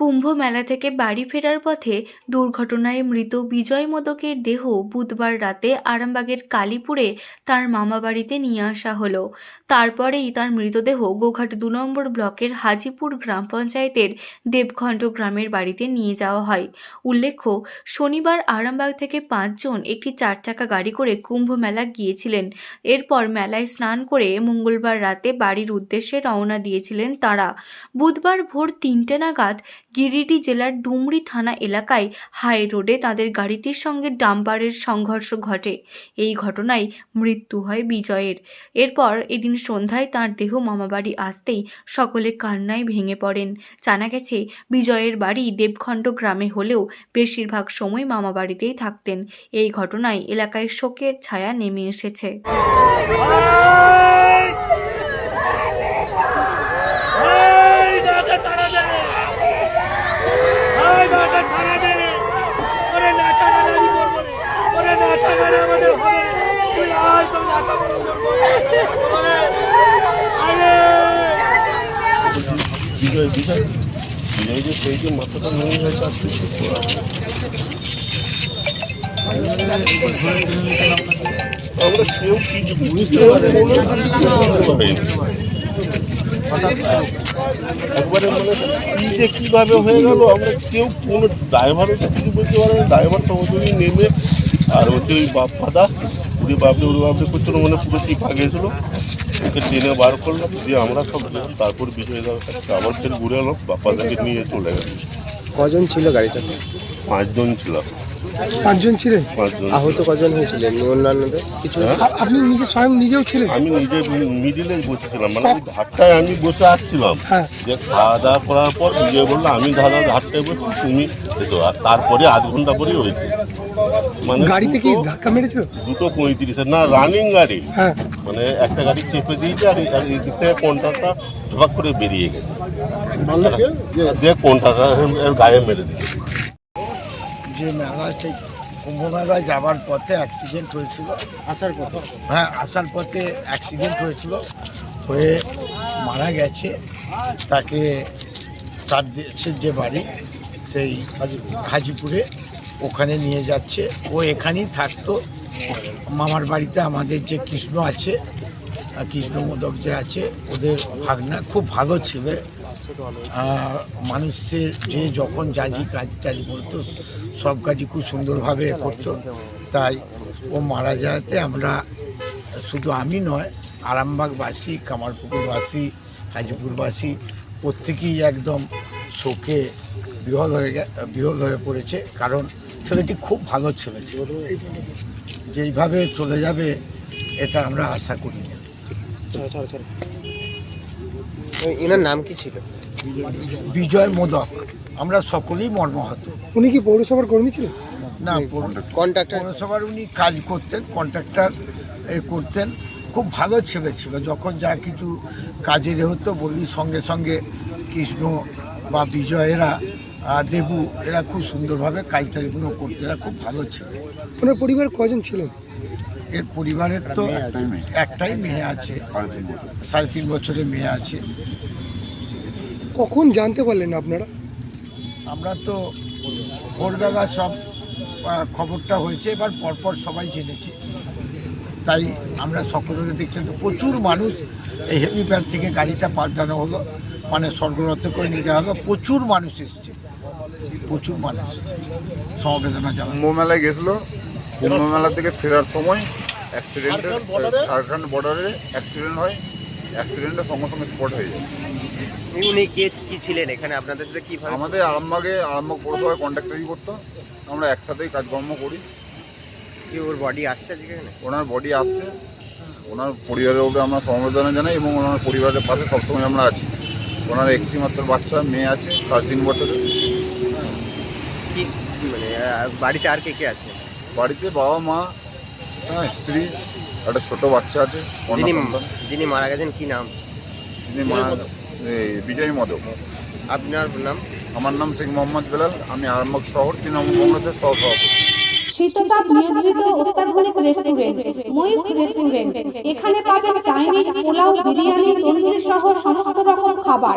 কুম্ভ মেলা থেকে বাড়ি ফেরার পথে দুর্ঘটনায় মৃত বিজয় মোদকের দেহ বুধবার রাতে আরামবাগের কালীপুরে তার মামাবাড়িতে নিয়ে আসা হলো। তারপরেই তার মৃতদেহ গোঘাট দু নম্বর ব্লকের হাজিপুর গ্রাম পঞ্চায়েতের দেবঘণ্ট গ্রামের বাড়িতে নিয়ে যাওয়া হয়। উল্লেখ্য, শনিবার আরামবাগ থেকে পাঁচজন একটি চার চাকা গাড়ি করে কুম্ভ মেলা গিয়েছিলেন। এরপর মেলায় স্নান করে মঙ্গলবার রাতে বাড়ির উদ্দেশ্যে রওনা দিয়েছিলেন তারা। বুধবার ভোর তিনটে নাগাদ গিরিডি জেলার ডুমরি থানা এলাকায় হাই রোডে তাদের গাড়িটির সঙ্গে ডাম্পারের সংঘর্ষ ঘটে। এই ঘটনায় মৃত্যু হয় বিজয়ের। এরপর এদিন সন্ধ্যায় তার দেহ মামাবাড়ি আসতেই সকলে কান্নায় ভেঙে পড়েন। জানা গেছে, বিজয়ের বাড়ি দেবখণ্ড গ্রামে হলেও বেশিরভাগ সময় মামাবাড়িতেই থাকতেন। এই ঘটনায় এলাকায় শোকের ছায়া নেমে এসেছে। এই দাদা তারা দে এই দাদা তারা দে ওরে নাচা গানা আমি করব রে ওরে নাচা গানা আমাদের হবে তুই আয় তো নাচা গানা করব ওরে আরে বিজয় বিজয় যে সেই যে মাথাটা আমরা কেউ কিছু বুঝতে পারি? একবারে মানে কি যে কীভাবে হয়ে গেল, আমরা কেউ কোনো ড্রাইভারও কিছু বলতে পারে না। ড্রাইভার তো ওদের নেমে আর হচ্ছে ওই বাপ ফাদা উড়ে বাপরে উড়ে বাপরে করছিল মানে পুরো কি ভাগিয়েছিল। ওকে টেনে বার করলাম দিয়ে আমরা সব গেলাম তারপর বিজয় দাদার কাছে আবার ফের ঘুরে এলাম বাপ্পাদাকে নিয়ে চলে গেল কজন ছিল গাড়িটাতে পাঁচজন ছিল। পাঁচজন ছিলেন পাঁচজন আহত কজন হয়েছিলেন অন্যান্যদের কিছু? হ্যাঁ? আপনি নিজে স্বয়ং নিজেও ছিলেন আমি নিজে মিডিলে বসেছিলাম মানে আমি ধাক্কায় আমি বসে আসছিলাম। হ্যাঁ। যে খাওয়া দাওয়া করার পর বিজয় বলল আমি দাদা ধাক্কায় বসছি তুমি আর তারপরে আধ ঘণ্টা পরেই হয়েছে। গাড়িতে কি ধাক্কা মেরেছিল? দুটো পঁয়ত্রিশে না রানিং গাড়ি। হ্যাঁ। মানে একটা গাড়ি চেপে দিয়েছে আর এই- দিক থেকে কোনটাটা ঝপাক করে বেরিয়ে গেছে। দিয়ে কোনটাটা এর গায়ে মেরে দিয়েছে। যে মেলা সেই কুম্ভ মেলায় যাওয়ার পথে অ্যাক্সিডেন্ট হয়েছিল। আসার পথে? হ্যাঁ আসার পথে অ্যাক্সিডেন্ট হয়েছিল। হয়ে মারা গেছে। তাকে তার দেশের যে বাড়ি সেই হাজিপুরে ওখানে নিয়ে যাচ্ছে। ও এখানেই থাকতো। মামার বাড়িতে আমাদের যে কৃষ্ণ আছে কৃষ্ণ মোদক যে আছে, ওদের ভাগনা খুব ভালো ছিল। মানুষের যে যখন যাজি কাজ টাজ করতো সব কাজই খুব সুন্দরভাবে করতো। তাই ও মারা যাওয়াতে আমরা শুধু আমি নয়, আরামবাগবাসী, কামারপুকুরবাসী, হাজিপুরবাসী, প্রত্যেকেই একদম শোকে বিহল হয়ে গে, বিহল হয়ে পড়েছে। কারণ ছেলেটি খুব ভালো ছেলে ছিল। যেইভাবে চলে যাবে এটা আমরা আশা করি না। এনার নাম কি ছিল? বিজয় মোদক। আমরা সকলেই মর্মাহত। উনি কি পৌরসভার কর্মী ছিলেন? না কন্ট্রাক্টর পৌরসভার উনি কাজ করতেন কন্ট্রাক্টর করতেন। খুব ভালো ছেলে ছিল। যখন যা কিছু কাজের হতো বলি সঙ্গে সঙ্গে কৃষ্ণ বা বিজয়েরা দেবু এরা খুব সুন্দরভাবে কাজ টাজগুলো করতে এরা খুব ভালো ছিল। ওনার পরিবার কজন ছিলেন? এর পরিবারের তো একটাই মেয়ে আছে। সাড়ে তিন বছরের মেয়ে আছে। কখন জানতে পারলেন আপনারা? আমরা তো ভোরবেলা সব খবরটা হয়েছে এবার পরপর সবাই জেনেছে। তাই আমরা সকলে দেখছেন তো প্রচুর মানুষ এই হেলিপ্যাড থেকে গাড়িটা পাল্টানো হলো মানে স্বর্গরথ করে নিয়ে যাওয়া হলো প্রচুর মানুষ এসছে। প্রচুর মানুষ সমবেদনা জানানো। কুম্ভ মেলায় গেছিল। কুম্ভ মেলা থেকে ফেরার সময় অ্যাক্সিডেন্টে ঝাড়খণ্ড বর্ডারে অ্যাক্সিডেন্ট হয়। অ্যাক্সিডেন্টে সঙ্গে সঙ্গে স্পট হয়ে যায়। উনি কে কি ছিলেন এখানে? আপনাদের সাথে কীভাবে? আমাদের আরামবাগে আরামবাগ পৌরসভায় কন্ট্রাক্টারি করতো। আমরা একসাথেই কাজকর্ম করি। কি ওর বডি আসছে এখানে? ওনার বডি আসছে। ওনার পরিবারের উপরে আমরা সমবেদনা জানাই এবং ওনার পরিবারের পাশে সবসময় আমরা আছি। ওনার একটি মাত্র বাচ্চা মেয়ে আছে সাড়ে তিন বছরের। কি মানে আহ, বাড়িতে আর কে কে আছে? বাড়িতে বাবা মা হ্যাঁ স্ত্রী একটা ছোট বাচ্চা আছে কন্যা যিনি সন্তান। যিনি মারা গেছেন কি নাম? যিনি মা এই বিজয় মদক। আপনার নাম? আমার নাম শেখ মোহাম্মদ বেলাল আমি আরামবাগ শহর তৃণমূল কংগ্রেসের সহ সভাপতি শীততাপ নিয়ন্ত্রিত অত্যাধুনিক রেস্টুরেন্ট ময়ূখ রেস্টুরেন্ট। এখানে পাবেন চাইনিজ পোলাও বিরিয়ানি তন্দুরি সহ সমস্ত রকম খাবার।